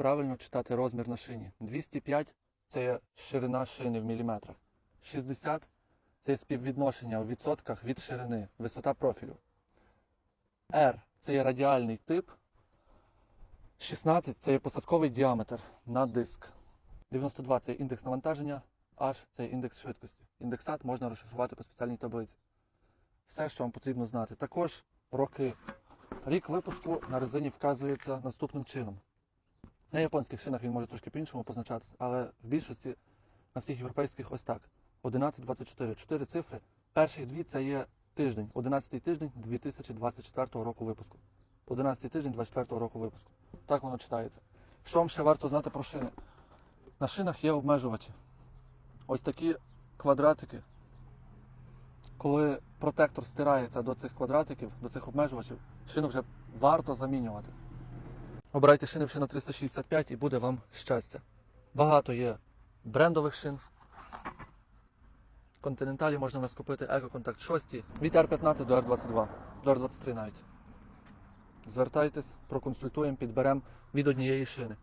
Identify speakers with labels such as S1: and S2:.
S1: правильно читати розмір на шині. 205 це ширина шини в міліметрах. 60 це співвідношення в відсотках від ширини, висота профілю. R це є радіальний тип. 16 це є посадковий діаметр на диск. 92 це індекс навантаження, H це індекс швидкості. Індексат можна розшифрувати по спеціальній таблиці. Все, що вам потрібно знати. Також роки. Рік випуску на резині вказується наступним чином. На японських шинах він може трошки по-іншому позначатися, але в більшості на всіх європейських ось так. 11-24. Чотири цифри. Перших дві це є тиждень. 11 тиждень 2024 року випуску. 11-й тиждень 24 року випуску. Так воно читається. Що вам ще варто знати про шини? На шинах є обмежувачі. Ось такі квадратики. Коли протектор стирається до цих квадратиків, до цих обмежувачів, шину вже варто замінювати. Обирайте шини в шина 365 і буде вам щастя. Багато є брендових шин. Континенталі можна в нас купити EcoContact 6 від R15 до R22, до R23 навіть. Звертайтесь, проконсультуємо, підберемо від однієї шини.